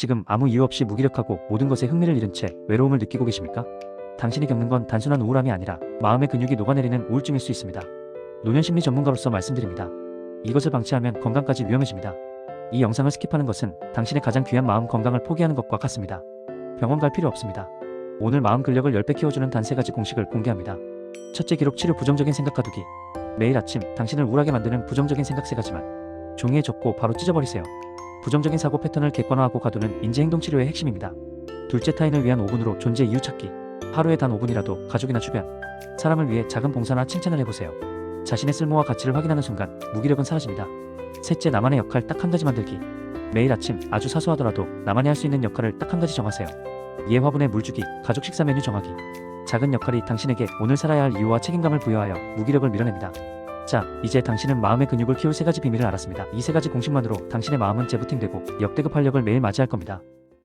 지금 아무 이유 없이 무기력하고 모든 것에 흥미를 잃은 채 외로움을 느끼고 계십니까? 당신이 겪는 건 단순한 우울함이 아니라 마음의 근육이 녹아내리는 우울증일 수 있습니다. 노년심리 전문가로서 말씀드립니다. 이것을 방치하면 건강까지 위험해집니다. 이 영상을 스킵하는 것은 당신의 가장 귀한 마음 건강을 포기하는 것과 같습니다. 병원 갈 필요 없습니다. 오늘 마음 근력을 10배 키워주는 단 세 가지 공식을 공개합니다. 첫째 기록 치료 부정적인 생각 가두기. 매일 아침 당신을 우울하게 만드는 부정적인 생각 세 가지만 종이에 적고 바로 찢어버리세요. 부정적인 사고 패턴을 객관화하고 가두는 인지행동 치료의 핵심입니다. 둘째 타인을 위한 5분으로 존재 이유 찾기. 하루에 단 5분이라도 가족이나 주변, 사람을 위해 작은 봉사나 칭찬을 해보세요. 자신의 쓸모와 가치를 확인하는 순간 무기력은 사라집니다. 셋째 나만의 역할 딱 한 가지 만들기. 매일 아침 아주 사소하더라도 나만이 할 수 있는 역할을 딱 한 가지 정하세요. 이해 화분에 물 주기, 가족 식사 메뉴 정하기. 작은 역할이 당신에게 오늘 살아야 할 이유와 책임감을 부여하여 무기력을 밀어냅니다. 자, 이제 당신은 마음의 근육을 키울 세 가지 비밀을 알았습니다. 이 세 가지 공식만으로 당신의 마음은 재부팅되고 역대급 활력을 매일 맞이할 겁니다.